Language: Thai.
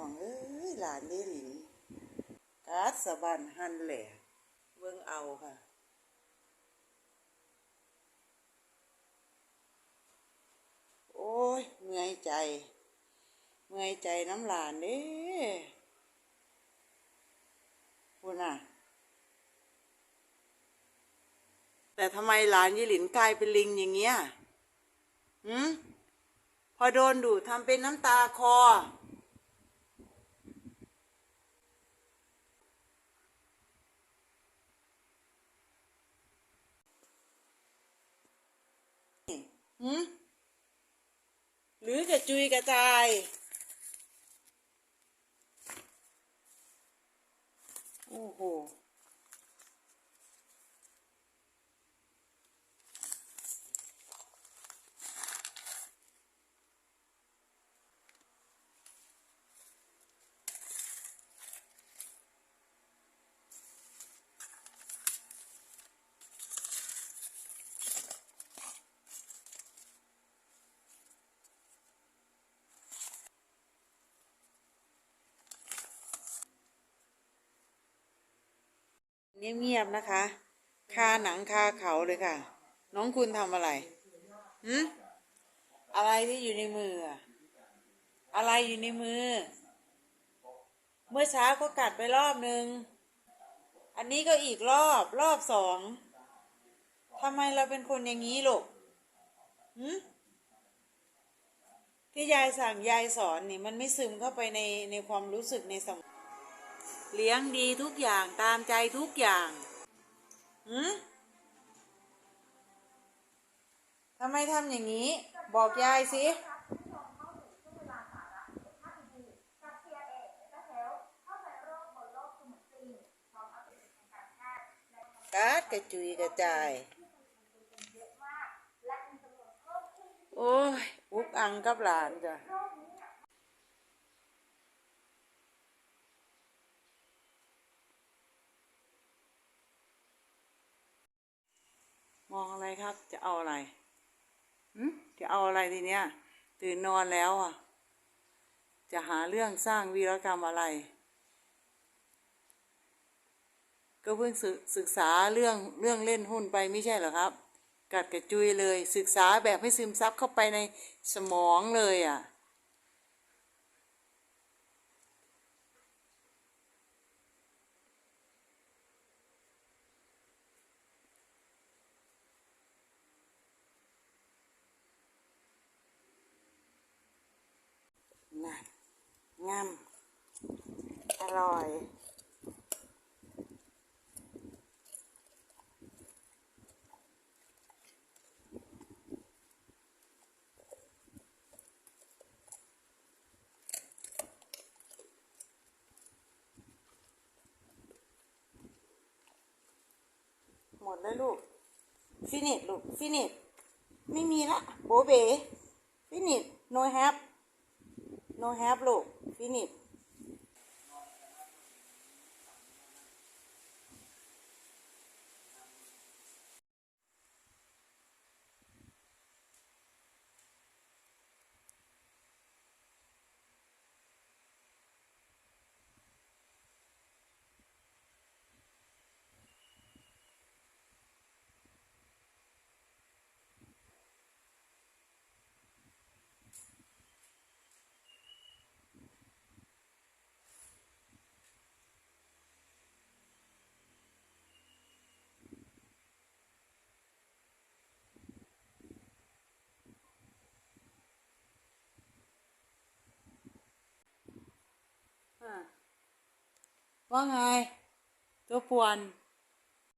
องเอ้ยหลานนี่หลินกาดสะบันหันแหล่เบิ่งเอาค่ะโอ้ยเมื่อยใจ เมื่อยใจน้ำหลานเด้พูน่ะ แต่ทำไมหลานยี่หลินกลายเป็นลิงอย่างเงี้ยหืม พอโดนดูทำเป็นน้ำตาคอ หืมหรือกระจุยกระจาย โอ้โห เงียบๆนะคะ คาหนังคาเขาเลยค่ะ น้องคุณทำอะไรหืมอะไรที่อยู่ในมือ อะไรอยู่ในมือ เมื่อเช้าก็กัดไปรอบหนึ่ง อันนี้ก็อีกรอบรอบสองทำไมเราเป็นคนอย่างนี้ลูกหืมที่ยายสั่งยายสอนนี่มันไม่ซึมเข้าไปในในความรู้สึกในสมอง เลี้ยงดีทุกอย่างตามใจทุกอย่างหืมทำไมทำอย่างนี้ บอกยายสิกาดกระจุยกระจาย โอ้ย อุกอังกับหลานจ้ะ มองอะไรครับ จะเอาอะไรหืมจะเอาอะไรทีเนี้ย ตื่นนอนแล้วอะ จะหาเรื่องสร้างวีรกรรมอะไร ก็เพิ่งศึกศึกษาเรื่องเรื่องเล่นหุ้นไปไม่ใช่เหรอครับ กัดกระจุยเลย ศึกษาแบบให้ซึมซับเข้าไปในสมองเลยอะน่ะงามอ ร่อย หมดแล้วลูก ฟินิชลูก ฟินิชไม่มีละโบเบ ฟินิช no have no have ลูก ฟินิช ว่าไง ตัวป่วน